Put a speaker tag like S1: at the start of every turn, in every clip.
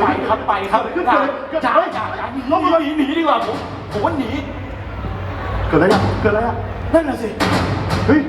S1: ไปครับไปครับจ้าจ้าจ้าจ้าหนีหนีหนีดีกว่าผมผมว่าหนี
S2: เกิดอะไรอะเกิดอะไรอะ
S1: นั่นน่ะสิ
S2: เฮ้ย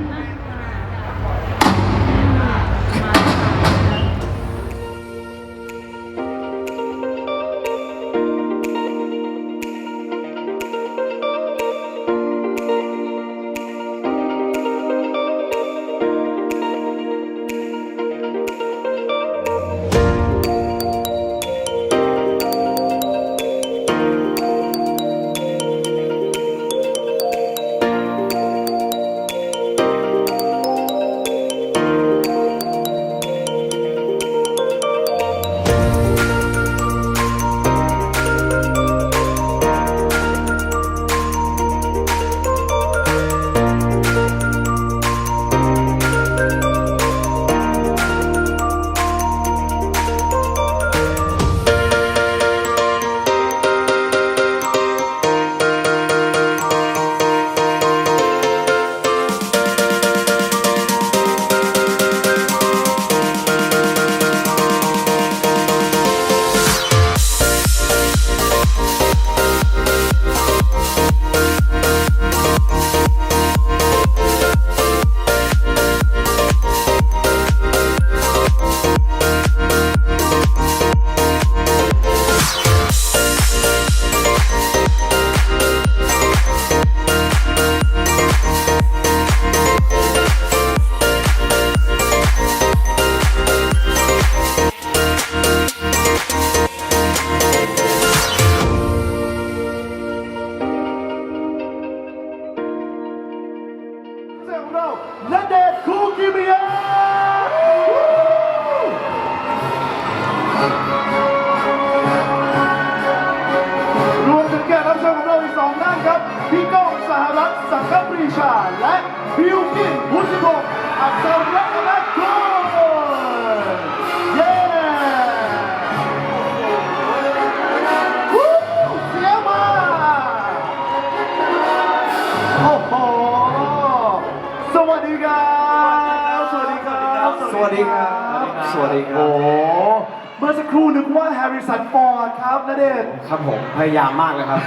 S2: ครับนเดชน์
S3: ครับผมพยายามมากเลยครับ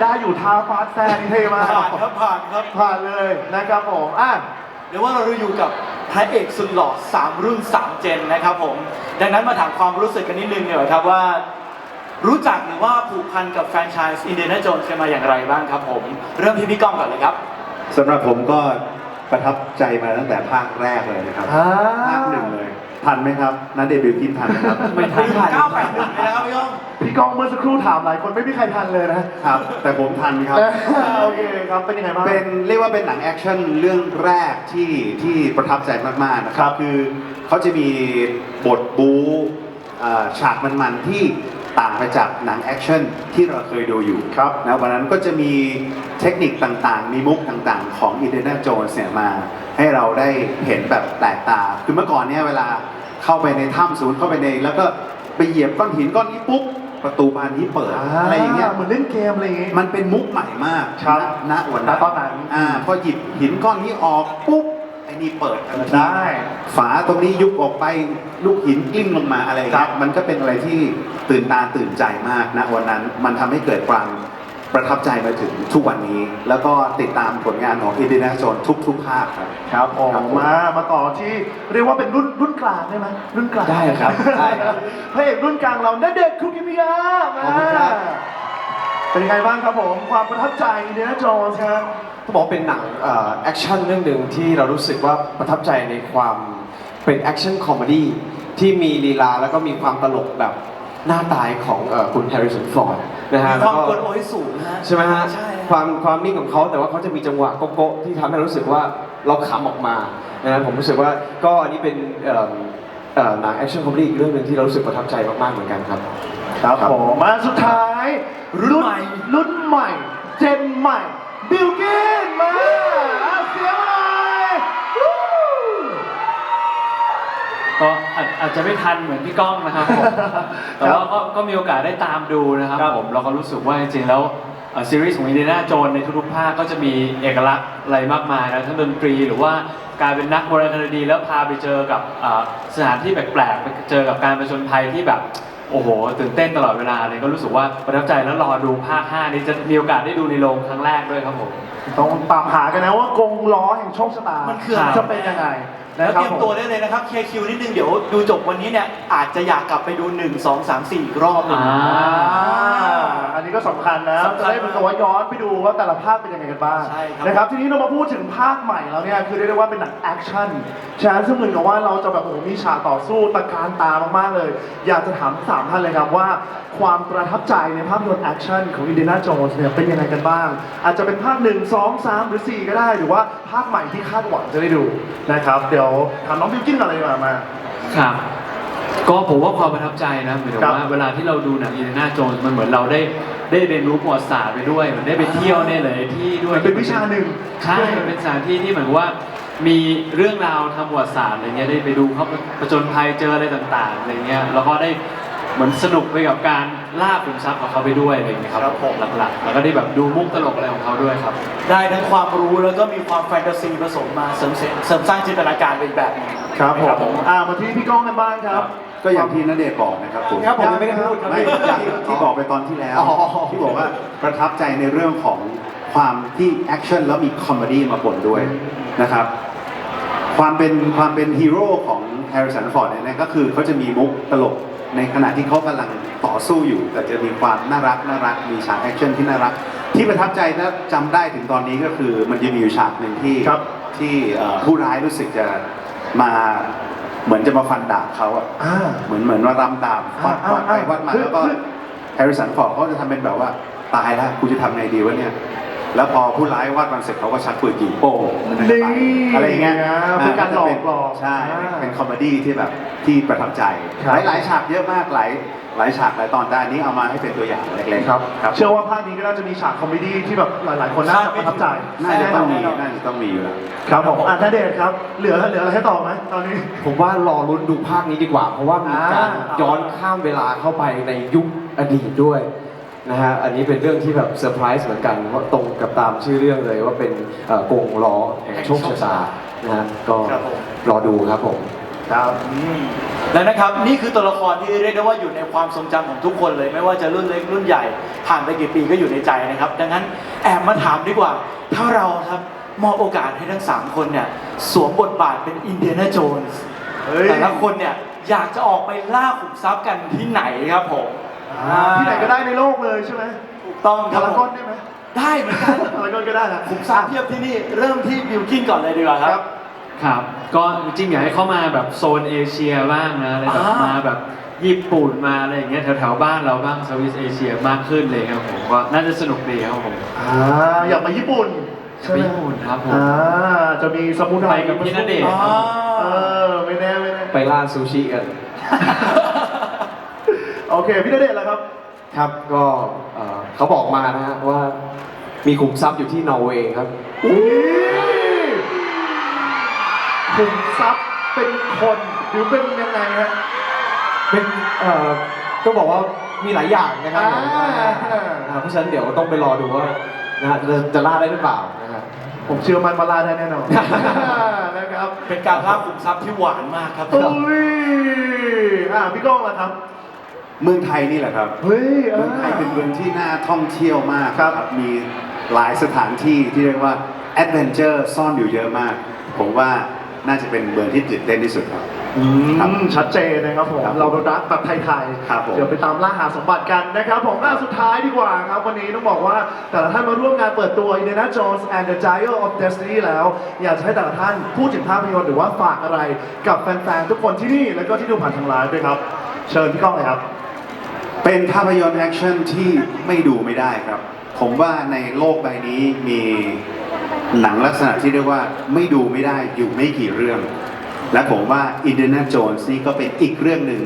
S2: ได้อยู่ท้าฟาสแซงเท่มาก
S1: ผ่านครับผ่านครับ
S2: ผ่านเลยนะครับผมอะ
S1: เดี๋ยวว่าเราอยู่กับพระเอกสุดหล่อ3รุ่น3เจนนะครับผม ดังนั้นมาถามความรู้สึกกันนิดนึงเนี่ยครับว่า รู้จักหรือว่าผูกพันกับแฟรนไชส์อินเดียนาโจนส์กันมาอย่างไรบ้างครับผม เริ่มที่พี่ก้องก่อนเลยครับ
S4: สำหรับผมก็ประทับใจมาตั้งแต่ภาคแรกเลยนะครับ
S2: อ่า
S4: ภาคหนึ่งเลย ทันไหมครับนันเดบิวต์ทีมทันไหมครับ
S3: ไม่ทัน
S1: 981เลยนะครับพี่ก้อง
S2: พี่กองเมื่อสักครู่ถามหลายคนไม่มีใครทันเลยนะครับ
S4: แต่ผมทันครับ
S2: โอเคครับ เป็นยังไงบ้าง
S4: เป็นเรียกว่าเป็นหนังแอคชั่นเรื่องแรกที่ที่ประทับใจมากๆนะค
S2: ครั
S4: รับ
S2: บ
S4: คือเขาจะมีบทบู๊อ่าฉากมันๆที่ต่างไปจากหนังแอคชั่นที่เราเคยดูอยู่
S2: ครับ
S4: นะวันนั้นก็จะมีเทคนิคต่างๆ มีมุกต่างๆ ของอีเดน a โจนส์เนี่ยมา ให้เราได้เห็นแบบแปลกตา คือเมื่อก่อนเนี่ยเวลา เข้าไปในถ้ำศูนย์เข้าไปในแล้วก็ไปเหยียบก้อนหินก้อนนี้ปุ๊บประตูบานนี้เปิดอะไรอย่างเงี้ย
S2: เหมือนเล่นเกมอะไรอย่างงี้
S4: มันเป็นมุกใหม่มาก
S2: ครับ
S4: ณณวันนั้น
S2: ณตอนนั้น
S4: อ่าพอหยิบหินก้อนนี้ออกปุ๊บไอ้นี่เปิดทันที
S2: ได้
S4: ฝาตรงนี้ยุบออกไปลูกหินกลิ้งลงมาอะไรอย่าง
S2: ครั
S4: เงี้
S2: บ
S4: ยมันก็เป็นอะไรที่ตื่นตาตื่นใจมากณวันนั้น มันทำให้เกิดความ ประทับใจมาถึงทุกวันนี้ แล้วก็ติดตามผลงานของอินเดียนาโจนทุกๆภาคครับ
S2: ครับผม
S4: ครับผม
S2: มามาต่อที่เรียกว่าเป็นรุ่นรุ่นกลางได้ไหมรุ่นกลาง
S3: ได้ครับได้ครับ
S2: พระเอกรุ่นกลางเราณเดชน์คุกิมิยะมา
S3: ขอบคุณครับ
S2: เป็นยังไงบ้างครับผมความประทับใจเดียนาโจนส์ครับ
S3: ต้องบอกเป็นหนังแอคชั่นเรื่องหนึ่งที่เรารู้สึกว่าประทับใจในความเป็นแอคชั่นคอมเมดี้ที่มีลีลาแล้วก็มีความตลกแบบ หน้าตายของเอ่อคุณแฮร์ริสันฟอร์ดนะฮะ
S1: มี
S3: แล้
S1: คววาม
S3: ก็
S1: กวนโอยสูงนะฮะ
S3: ใช่ไหมฮะ
S1: ใช่ฮะ
S3: ความความนิ่งของเขาแต่ว่าเขาจะมีจังหวะโกโก้ที่ทำให้เรารู้สึกว่าเราขำออกมานะฮะผมรู้สึกว่าก็อันนี้เป็นเอ่อเอ่อหนังแอคชั่นคอมเมดี้อีกเรื่องหนึ่งที่เรารู้สึกประทับใจมากๆเหมือนกันครับ
S2: ครับผมมาสุดท้าย
S1: รุ่นใหม่
S2: รุ่นใหม่ เจนใหม่ บิลกินมา
S5: อาจอาจจะไม่ทันเหมือนพี่ก้องนะครับผมแต่ว่าก็ก็มีโอกาสได้ตามดูนะครับ
S2: ครับ
S5: ผมเราก็รู้สึกว่าจริงๆแล้วเอ่อซีรีส์ของอินเดียนาโจนในทุกๆภาคก็จะมีเอกลักษณ์อะไรมากมายนะทั้งดนตรีหรือว่าการเป็นนักโบราณคดีแล้วพาไปเจอกับเอ่อสถานที่แปลกๆไปเจอกับการประชนภัยที่แบบโอ้โหตื่นเต้นตลอดเวลาเลยก็รู้สึกว่าประทับใจแล้วรอดูภาค 5 นี้จะมีโอกาสได้ดูในโรงครั้งแรกด้วยครับผม
S2: ต้องตามหากันนะว่ากงล้อแห่งโชคชะตา
S1: มันคืออะไร
S2: จะเป็นยังไง
S1: แล้ว
S2: นะค
S1: เต
S2: รับ
S1: รียม
S2: ผม
S1: ตัวได้เลยนะครับ KQ นิดนึงเดี๋ยวดูจบวันนี้เนี่ยอาจจะอยากกลับไปดู 1 2 3 4อีกรอบหนึง
S5: อ่า
S2: อ่าอันนี้ก็สำคัญนะ
S1: สำคัญ
S2: จะได้เป็นตัวย้อนไปดูว่าแต่ละภาคเป็นยังไงกันบ้าง
S1: ใช่ครับ
S2: นะครับทีนี้เรามาพูดถึงภาคใหม่แล้วเนี่ยคือเรียกได้ว่าเป็นหนังแอคชั่นใช่ไหมซึ่งเหมือนกับว่าเราจะแบบโอ้โหมีฉากต่อสู้ตะการตามากๆเลย อยากจะถามสามท่านเลยครับว่า ความประทับใจในภาพยนตร์แอคชั่นของอินเดียนาโจนส์เนี่ยเป็นยังไงกันบ้าง อาจจะเป็นภาคหนึ่งสองสามหรือสี่ก็ได้ หรือว่าภาคใหม่ที่คาดหวังจะได้ดูนะครับเดี๋ยวถามน้องบิวกินก่อนเลยดีกว่ามา
S5: ครับ ก็ผมว่าความประทับใจนะหมายถึง
S2: ครับ
S5: ว่าเวลาที่เราดูหนังอีเดน่าโจนส์มันเหมือนเราได้ได้เรียนรู้ประวัติศาสตร์ไปด้วยเหมือนได้ไปเที่ยวในหลายๆที่ด้วย
S2: มันเป็นวิชาหนึ่ง
S5: ใช่มันเป็นสถานที่ที่เหมือนกับว่ามีเรื่องราวทางประวัติศาสตร์อะไรเงี้ยได้ไปดูเขาประจนภัยเจออะไรต่างๆอะไรเงี้ยแล้วก็ได้เหมือนสนุกไปกับการ ล่าขุมทรัพย์ของเขาไปด้วยอะไรเงี้ยครับ
S1: ครับผม
S5: หลักๆแล้วก็ได้แบบดูมุกตลกอะไรของเขาด้วยครับ
S1: ได้ทั้งความรู้แล้วก็มีความแฟนตาซีผสมมาเสริมเสริมเสริมสร้างจินตนาการเป็นแบบหนึง
S2: ครับผมอ่ามาที่พี่ก้องกันบ้างครับ
S4: ก็อย่างที่นเดชน์บอกนะครับผม
S3: ครับผมยังไม่ได้พูดครับ
S4: ไม่อย่างที่ที่บอกไปตอนที่แล้ว
S3: อ๋อ
S4: ที่บอกว่าประทับใจในเรื่องของความที่แอคชั่นแล้วมีคอมเมดี้มาปนด้วยนะครับ ความเป็นความเป็นฮีโร่ของ แฮร์ริสันฟอร์ดเนี่ยนะก็คือเขาจะมีมุกตลกในขณะที่เขากำลังต่อสู้อยู่ แต่จะมีความน่ารักน่ารักมีฉากแอคชั่นที่น่ารัก ที่ประทับใจและจำได้ถึงตอนนี้ก็คือมันจะมีอยู่ฉากหนึ่งที่
S2: ครับ
S4: ที่เอ่อผู้ร้ายรู้สึกจะมาเหมือนจะมาฟันดาบเขาอะ
S2: อ่า
S4: เหมือนเหมือนว่ารำดาบวัด
S2: อ่า
S4: วัดไป
S2: อ่า
S4: วัดมา
S2: คือ
S4: แล้วก็
S2: คือ
S4: แฮร์ริสันฟอร์ดเขาจะทำเป็นแบบว่าตายแล้วกูจะทำไงดีวะเนี่ย แล้วพอผู้ร้ายวาดมันเสร็จเขาก็ชักปืนยิงโป้งมันก็จะตาย
S2: นี่
S4: อะไรอย่างเงี้ย
S2: เป็นการหลอกหลอก
S4: ใช่
S2: อ่า
S4: เป็นคอมเมดี้ที่แบบที่ประทับใจ
S2: ครับ
S4: หลายหลายๆฉากเยอะมากหลายหลายฉากหลายตอนแต่อันนี้เอามาให้เป็นตัวอย่างเล็กๆ
S2: ครับ
S4: ครับ
S2: เชื่อว่าภาคนี้ก็น่าจะมีฉากคอมเมดี้ที่แบบหลายๆ คนน่าจะประทับใจ
S4: น่าจะต้องมี
S2: แน่นน
S4: น่าจะต้องมีอยู่แล้ว
S2: ครับผมอะณเดชน์ครับ เหลือเหลืออะไรให้ต่อไหมตอนนี้
S3: ผมว่ารอลุ้นดูภาคนี้ดีกว่า เพราะว่ามีการ
S2: อ่า
S3: ย้อนข้ามเวลาเข้าไปในยุคอดีตด้วย นะฮะอันนี้เป็นเรื่องที่แบบเซอร์ไพรส์เหมือนกันเพราะตรงกับตามชื่อเรื่องเลยว่าเป็นเอ่อกงล้อแห่งโชคชะตานะฮะก็
S1: ครับผม
S3: รอดูครับผม
S2: ครับ
S1: อืมแล้วนะครับนี่คือตัวละครที่เรียกได้ว่าอยู่ในความทรงจำของทุกคนเลย ไม่ว่าจะรุ่นเล็กรุ่นใหญ่ผ่านไปกี่ปีก็อยู่ในใจนะครับ ดังนั้นแอบมาถามดีกว่า ถ้าเราครับมอบโอกาสให้ทั้ง 3 คนเนี่ยสวมบทบาทเป็นอินเดียนาโจนส์
S2: เฮ้ย
S1: แต่ละคนเนี่ยอยากจะออกไปล่าขุมทรัพย์กันที่ไหนครับผม
S2: อ่า ที่ไหนก็ได้ในโลกเลยใช่ไหม
S1: ถูกต้องค
S2: พา
S1: รับ
S2: ราก
S1: ผ
S2: อน
S1: ม
S2: ได้ไหม
S1: ได้เหมือนกัน
S2: พารากอนก็ได้นะ
S1: ขุมทรัพย์เทียบที่นี่เริ่มที่บิลกินก่อนเลยดีกว่าค
S2: ครั
S1: รับ
S2: บ
S5: ครับ ก็จริงๆอยากให้เข้ามาแบบโซนเอเชียบ้างนะอะไรแบบ
S1: อ่าม
S5: มาแบบญี่ปุ่นมาอะไรอย่างเงี้ยแถวๆบ้านเราบ้างสวิสเอเชียมากขึ้นเลยครับผมก็น่าจะสนุกดีครับผม
S2: อ่าอยากไปญี่ปุ่น
S5: อยากไปญี่ปุ่นครับผม
S2: อ่าจะมีสมุนไพร
S5: ไปกับพี่ณเดชน์
S1: อ๋อ
S2: เออไม่แน่ไม่แน่
S3: ไปล่าซูชิกัน
S2: โอเคพี่ณเดชน์แล้วครับ
S3: ครับก็เอ่อเขาบอกมานะฮะว่ามีขุมทรัพย์อยู่ที่นอร์เวย์ครับ
S2: อุ้ยขุมทรัพย์เป็นคนหรือเป็นยังไงฮะ
S3: เป็นเอ่อก็บอกว่ามีหลายอย่างนะครับผม
S2: อ่า
S3: อ่าเพราะฉะนั้นเดี๋ยวต้องไปรอดูว่านะฮะจะจะล่าได้หรือเปล่านะครับ
S2: ผมเชื่อมันมาลาได้แน่นอน นะครับ
S1: เป็นการล่าขุมทรัพย์ที่หวานมากครับ
S2: อุ้ยอ่าพี่ก้องล่ะครับ
S4: เมืองไทยนี่แหละครับ
S2: เฮ้ยเอ
S4: เมื
S2: อ
S4: องไทยเป็นเมืองที่น่าท่องเที่ยวมาก
S2: ครับ
S4: มีหลายสถานที่ที่เรียกว่าแอดเวนเจอร์ซ่อนอยู่เยอะมาก ผมว่าน่าจะเป็นเมืองที่ตื่นเต้นที่สุดครับครับ
S2: อืมชัดเจนนะครับผม
S4: ครับผม
S2: เรารักแบบไทย
S4: ครับผม
S2: เดี๋ยวไปตามล่าหาสมบัติกันนะครับผมอะสุดท้ายดีกว่าครับ วันนี้ต้องบอกว่าแต่ละท่านมาร่วมงานเปิดตัว Indiana Jones and the Dial of Destiny แล้ว อยากจะให้แต่ละท่านพูดถึงภาพยนตร์หรือว่าฝากอะไรกับแฟนๆ ทุกคนที่นี่ แล้วก็ที่ดูผ่านทางไลฟ์ด้วยครับ เชิญพี่ก้องเลยครับ
S4: เป็นภาพยนตร์แอคชั่นที่ไม่ดูไม่ได้ครับ ผมว่าในโลกใบนี้มีหนังลักษณะที่เรียกว่าไม่ดูไม่ได้อยู่ไม่กี่เรื่อง และผมว่า Indiana Jones นี่ก็เป็นอีกเรื่องหนึ่ง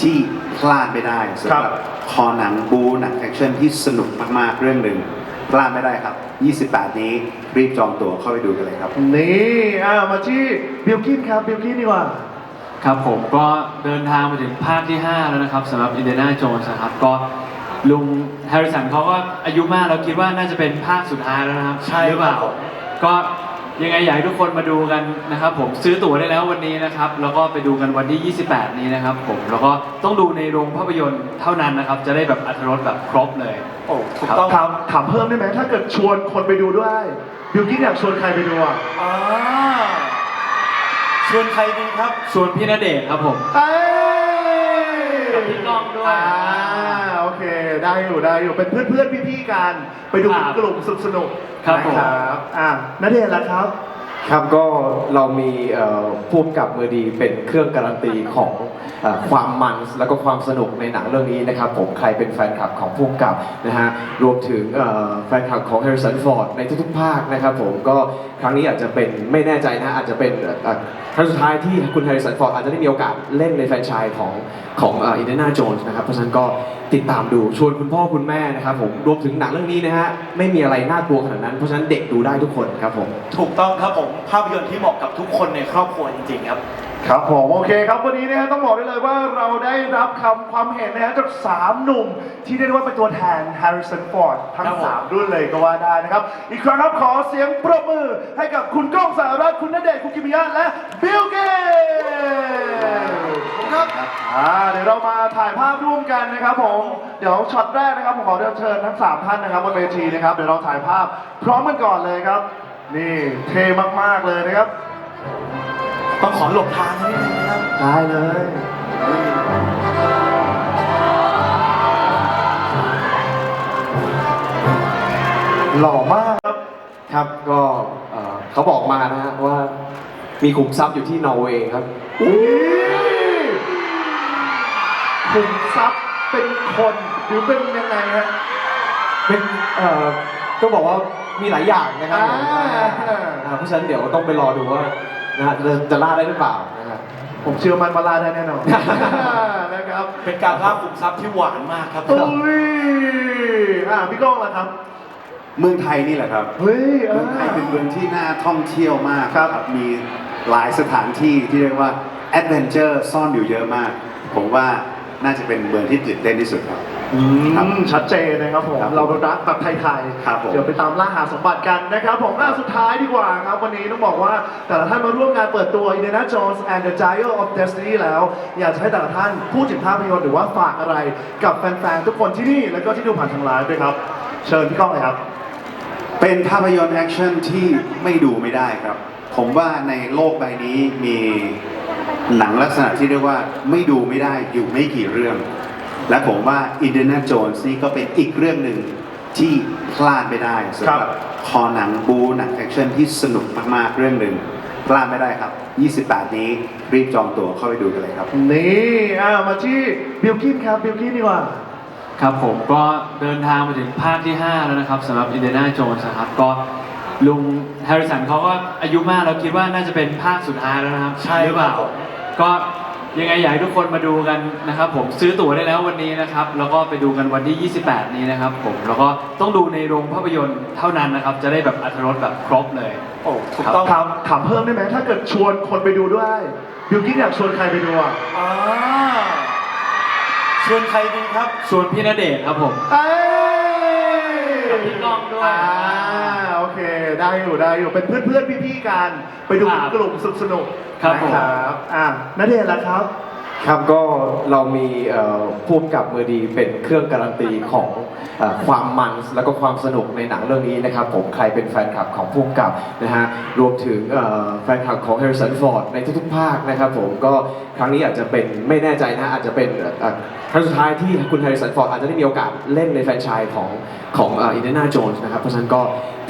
S4: ที่พลาดไม่ได้สำห
S2: ครั
S4: รับบคอหนังบูหนังแอคชั่นที่สนุกมากๆเรื่องหนึ่งพลาดไม่ได้ครับ 28 นี้รีบจองตั๋วเข้าไปดูกันเลยครับ
S2: นี่อ่ามาที่บิลกินครับบิลกินดีกว่า
S5: ครับผมก็เดินทางมาถึงภาคที่ 5 แล้วนะครับสำหรับอินเด n นาโจนส์นะครับก็ลุงแฮร์ริสันเขาก็อายุมากเราคิดว่าน่าจะเป็นภาคสุดท้ายแล้วนะครับ
S1: ใช่
S5: หรือเปล่า
S1: ครับผม
S5: ก็ยังไงอยากให้ทุกคนมาดูกันนะครับ ผมซื้อตั๋วได้แล้ววันนี้นะครับ แล้วก็ไปดูกันวันที่ 28 นี้นะครับ ผมแล้วก็ต้องดูในโรงภาพยนตร์เท่านั้นนะครับ จะได้แบบอรรถรสแบบครบเลย
S1: โอ้ถูกต้อง
S2: ถามถามเพิ่มได้ไหมถ้าเกิดชวนคนไปดูด้วยบิวกิ้นอยากชวนใครไปดูอะ
S1: อ่า ชวนใครดีครับ
S5: ส่วนพี่ณเดชน์ครับผม
S2: เอ้ย
S5: กับพี่ก้องด้วย
S2: อ่าโอเค ได้อยู่ได้อยู่เป็นเพื่อนเพื่อนๆพี่ๆกัน ไปดู
S5: ครับ
S2: กลุ่มสนุกสนุก
S5: ครับผม
S2: นะครับอะนเดชน์ล่ะครับ
S3: ครับก็เรามีเอ่อผู้กำกับมือดีเป็นเครื่องการันตีของอความมันแล้วก็ความสนุกในหนังเรื่องนี้นะครับผมใครเป็นแฟนคลับของผู้กำกับนะฮะรวมถึงแฟนคลับของ Harrison Ford ในทุกๆ ภาคนะครับผมก็ครั้งนี้อาจจะเป็นไม่แน่ใจนะอาจจะเป็นครั้งสุดท้ายที่คุณ Harrison Ford อาจจะได้มีโอกาสเล่นในแฟรนไชส์ของของอินเดน่าโจนส์นะครับเพราะฉะนั้นก็ติดตามดูชวนคุณพ่อคุณแม่นะครับผมรวมถึงหนังเรื่องนี้นะฮะไม่มีอะไรน่ากลัวขนาดนั้นเพราะฉะนั้นเด็กดูได้ทุกคนครับผม
S1: ถูกต้องครับผมภาพยนตร์ที่เหมาะกับทุกคนในครอบครัวจริงๆครับ
S2: ครับผมโอเคครับวันนี้นะฮะต้องบอกได้เลยว่าเราได้รับคำความเห็นนะฮะจากสามหนุ่ม ที่เรียกได้ว่าเป็นตัวแทน Harrison Ford ทั้ง
S1: ครับผม
S2: สามรุ่นเลยก็ว่าได้นะครับ อีกครั้งครับขอเสียงปรบมือให้กับคุณก้องสารัตน์คุณณเดชน์คุณกิมิยะและบิลเกต ครับอ่าเดี๋ยวเรามาถ่ายภาพร่วมกันนะครับผม เดี๋ยวช็อตแรกนะครับผมขอเรียนเชิญทั้งสามท่านนะครับบนเวทีนะครับ เดี๋ยวเราถ่ายภาพพร้อมกันก่อนเลยครับ นี่เท่มากๆเลยนะครับ
S1: ต้องขอหลบทางนิดนึงนะครับ
S2: ได้เลย หล่อมากครับ
S3: ครับก็เอ่อเขาบอกมานะฮะว่ามีขุมทรัพย์อยู่ที่นอร์เวย์ครับ
S2: อุ้ยขุมทรัพย์เป็นคนหรือเป็นยังไงฮะ
S3: เป็นเอ่อก็บอกว่า มีหลายอย่างนะครับผม
S2: อ่า
S3: อ่าเพราะฉะนั้นเดี๋ยวต้องไปรอดูว่านะฮะจะจะล่าได้หรือเปล่านะครับ
S2: ผมเชื่อมันมาลาได้แน่นอน นะครับ
S1: เป็นการภาพขุมทรัพย์ที่หวานมากครับ
S2: อุ้ยอ่าพี่ก้องล่ะครับ
S4: เมืองไทยนี่แหละครับ
S2: เฮ้ยเอ
S4: เมื
S2: อ
S4: องไทยเป็นเมืองที่น่าท่องเที่ยวมาก
S2: ครับ
S4: มีหลายสถานที่ที่เรียกว่าแอดเวนเจอร์ซ่อนอยู่เยอะมาก ผมว่าน่าจะเป็นเมืองที่ตื่นเต้นที่สุดครับ
S2: อื
S4: ครับ
S2: มชัดเจนนะครับผม
S4: ครับผม
S2: เรารักแบบไทย
S4: ครับผม
S2: ๆเดี๋ยวไปตามล่าหาสมบัติกันนะครับผมอะสุดท้ายดีกว่าครับ วันนี้ต้องบอกว่าแต่ละท่านมาร่วมงานเปิดตัว Indiana Jones and the Dial of Destiny แล้ว อยากจะให้แต่ละท่านพูดถึงภาพยนตร์หรือว่าฝากอะไรกับแฟนๆทุกคนที่นี่แล้วก็ที่ดูผ่านทางไลฟ์ด้วยครับ เชิญพี่ก้องเลยครับ
S4: เป็นภาพยนตร์แอคชั่นที่ไม่ดูไม่ได้ครับ ผมว่าในโลกใบนี้มีหนังลักษณะที่เรียกว่าไม่ดูไม่ได้อยู่ไม่กี่เรื่อง และผมว่า Indiana Jones นี่ก็เป็นอีกเรื่องหนึ่งที่พลาดไม่ได้สำห
S2: ครั
S4: รับบคอหนังบูหนังแอคชั่นที่สนุกมากๆเรื่องหนึ่งพลาดไม่ได้ครับ 28 นี้รีบจองตั๋วเข้าไปดูกันเลยครับ
S2: นี่อะมาที่บิลกินครับบิลกินดีกว่า
S5: ครับผมก็เดินทางมาถึงภาคที่ 5 แล้วนะครับสำหรับอินเด n าโจนส์นะครับก็ลุงแฮร์ริสันเขาก็อายุมากเราคิดว่าน่าจะเป็นภาคสุดท้ายแล้วนะครับ
S1: ใช่
S5: หรือเปล่า
S1: ครับผม
S5: ก็ ยังไงอยากให้ทุกคนมาดูกันนะครับ ผมซื้อตั๋วได้แล้ววันนี้นะครับ แล้วก็ไปดูกันวันที่ 28 นี้นะครับ ผมแล้วก็ต้องดูในโรงภาพยนตร์เท่านั้นนะครับ จะได้แบบอรรถรสแบบครบเลย
S1: โอ้ถูกต้อง
S2: ถามถามเพิ่มได้ไหมถ้าเกิดชวนคนไปดูด้วยบิลกินอยากชวนใครไปดูอะ
S1: อ่าชวนใครดีครับ
S5: ส่วนพี่ณเดชน์ครับผม
S2: เอ้ย
S5: กับพี่ก้องด้วย
S2: อ่า โอเค ได้อยู่ได้อยู่เป็นเพื่อนเพื่อนๆพี่ๆกัน ไปดู
S5: ครับ
S2: กลุ่มสนุกสนุกๆ
S5: ครับผม
S2: นะครับอ่าณเดชน์ล่ะครับ
S3: ครับก็เรามีเอ่อผู้กำกับมือดีเป็นเครื่องการันตีของความมันแล้วก็ความสนุกในหนังเรื่องนี้นะครับผมใครเป็นแฟนคลับของผู้กำกับนะฮะรวมถึงแฟนคลับของ Harrison Ford ในทุกๆ ภาคนะครับผมก็ครั้งนี้อาจจะเป็นไม่แน่ใจนะอาจจะเป็นครั้งสุดท้ายที่คุณ Harrison Ford อาจจะได้มีโอกาสเล่นในแฟรนไชส์ของของอินเดน่าโจนส์นะครับเพราะฉะนั้นก็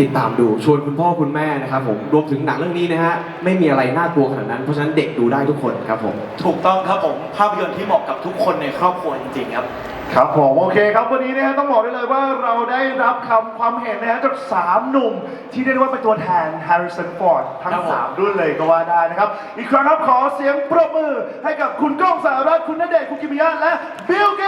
S3: ติดตามดูชวนคุณพ่อคุณแม่นะครับผมรวมถึงหนังเรื่องนี้นะฮะไม่มีอะไรน่ากลัวขนาดนั้นเพราะฉะนั้นเด็กดูได้ทุกคนครับผม
S1: ถูกต้องครับผมภาพยนตร์ที่เหมาะกับทุกคนในครอบครัวจริงๆครับ
S2: ครับผมโอเคครับวันนี้นะฮะต้องบอกได้เลยว่าเราได้รับคำความเห็นนะฮะจากสามหนุ่ม ที่เรียกได้ว่าเป็นตัวแทน Harrison Ford ทั้ง
S1: ครับผม
S2: สามรุ่นเลยก็ว่าได้นะครับ อีกครั้งครับขอเสียงปรบมือให้กับคุณก้องสารัตน์คุณณเดชน์คุณกิมิยะและบิลเก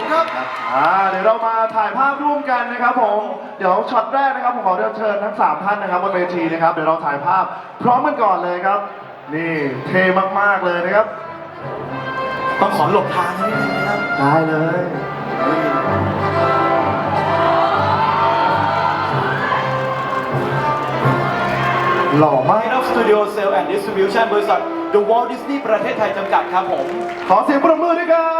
S2: ต ครับ อ่าเดี๋ยวเรามาถ่ายภาพร่วมกันนะครับผมเดี๋ยวช็อตแรกนะครับผมขอเรียนเชิญทั้งสามท่านนะครับบนเวทีนะครับเดี๋ยวเราถ่ายภาพพร้อมกันก่อนเลยครับ นี่เท่มาก ๆ เลยนะครับ
S1: ต้องขอหลบทางนิดนึงนะครับ
S2: ได้เลยอหล่อมาก
S1: Head of Studio Sale and Distribution บริษัท The Walt Disney ประเทศไทยจำกัดครับผม
S2: ขอเสียงปรบมือด้วยครับ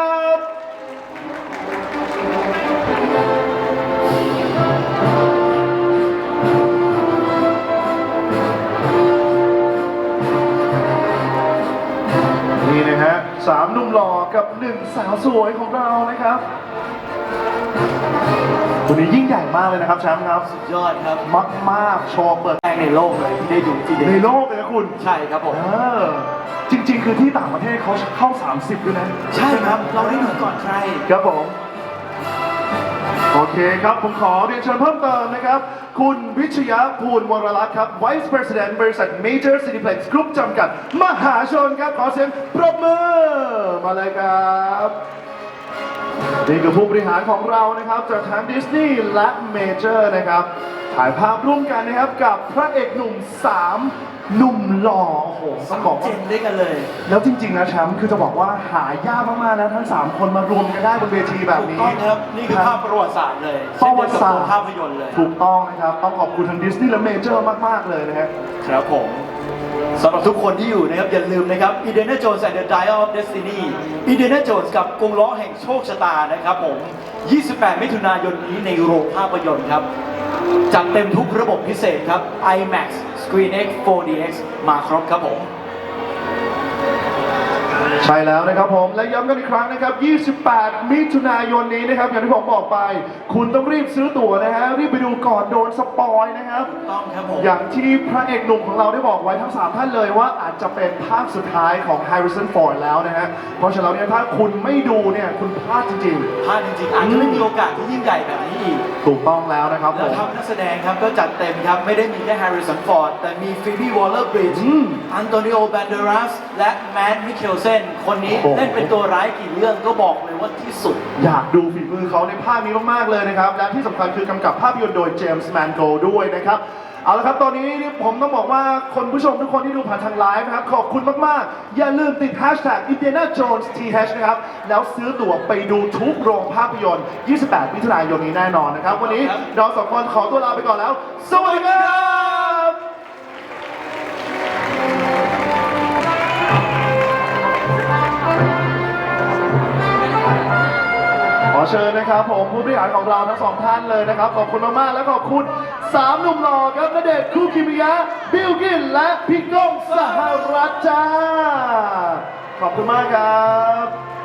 S2: าวสวยของเรานะครับวันนี้ยิ่งใหญ่มากเลยนะครับแชมป์ครับ
S1: สุดยอดครับ
S2: มากมากๆโชว์เปิด
S1: แรกในโลกเลยที่ได้ดูที่เด็
S2: ในโลกเลยนะคุณ
S1: ใช่ครับผม
S2: เออ จริง ๆ คือที่ต่างประเทศเขาเข้า 30 ด้วยนะ
S1: ใช่ครับ เราได้ดูก่อนใคร
S2: ครับผม โอเคครับ ผมขอเรียนเชิญเพิ่มเติมนะครับ คุณวิชยาภูลวรลักษ์ครับ Vice President บริษัท Major Cineplex Group จำกัด มหาชนครับ ขอเสียงปรบมือ มาเลยครับนี่คือผู้บริหารของเรานะครับ จากทั้งดิสนีย์และเมเจอร์นะครับ ถ่ายภาพร่วมกันนะครับกับพระเอกหนุ่ม3หนุ่มหล่อโอ้โหต้องบอก
S1: เจ
S2: ว่า
S1: นด้วยกันเลย
S2: แล้วจริงๆนะแชมป์คือจะบอกว่าหายากมากๆนะทั้ง 3 คนมารวมกันได้บนเวทีแบบ
S1: ถูก
S2: นี้
S1: ต้องครับนี่คือภาพประวัติศาสตร์เลย
S2: ประวัติศาสต
S1: เช่นเดียวกับ
S2: ร์
S1: ภาพยนตร์เลย
S2: ถูกต้องนะครับ ต้องขอบคุณทางดิสนีย์และเมเจอร์มากๆเลยนะฮะ
S1: ครับผมสำหรับทุกคนที่อยู่นะครับ อย่าลืมนะครับ Indiana Jones and the Dial of Destiny Indiana Jones กับกงล้อแห่งโชคชะตานะครับผม 28 มิถุนายนนี้ในโรงภาพยนตร์ครับ จัดเต็มทุกระบบพิเศษครับ IMAX ScreenX 4DX มาครบครับผม
S2: ใช่แล้วนะครับผม และย้ำกันอีกครั้งนะครับ 28 มิถุนายนนี้นะครับ อย่างที่ผมบอกไป คุณต้องรีบซื้อตั๋วนะฮะ รีบไปดูก่อนโดนสปอยนะครับ
S1: ต้องครับผม
S2: อย่างที่พระเอกหนุ่มของเราได้บอกไว้ทั้ง 3 ท่านเลยว่าอาจจะเป็นภาคสุดท้ายของ Harrison Ford แล้วนะฮะ เพราะฉะนั้นเนี่ยถ้าคุณไม่ดูเนี่ยคุณพลาดจริง
S1: พลาดจริงๆอาจจะไม่มีโอกาสที่ยิ่งใหญ่แบบนี้อีก
S2: ๆ ถูกต้องแล้วนะครับผ
S1: แล้ว
S2: ม
S1: ทัพนักแสดงครับก็จัดเต็มครับ ไม่ได้มีแค่แฮร์ริสันฟอร์ดแต่มีฟิบีวอลเลอร์บริดจ์
S2: อืม
S1: อันโตนิโอแบนเดรัสและแมดมิเคลเซนคนนี้
S2: โอ้โห
S1: เล่นเป็นตัวร้ายกี่เรื่องก็บอกเลยว่าที่สุด
S2: อยากดูฝีมือเขาในภาคนี้มาก ๆ เลยนะครับ และที่สำคัญคือกำกับภาพยนตร์โดยเจมส์แมนโกด้วยนะครับ เอาละครับตอนนี้นี่ผมต้องบอกว่าคนผู้ชมทุกคนที่ดูผ่านทางไลฟ์นะครับ ขอบคุณมาก ๆ อย่าลืมติด hashtag Indiana Jones TH นะครับ แล้วซื้อตั๋วไปดูทุกโรงภาพยนตร์ 28 มิถุนายนนี้แน่นอนนะครับ วันนี้
S1: ครับ
S2: เราสองคนขอตัวลาไปก่อนแล้ว สวัสดีครับ เชิญนะครับ ผมผู้บริหารของเราทั้งสองท่านเลยนะครับ ขอบคุณมากๆและขอบคุณสามหนุ่มหล่อครับณเดชน์คูกิมิยะ บิลกิน และพี่ก้องสหรัฐจ้า ขอบคุณมากครับ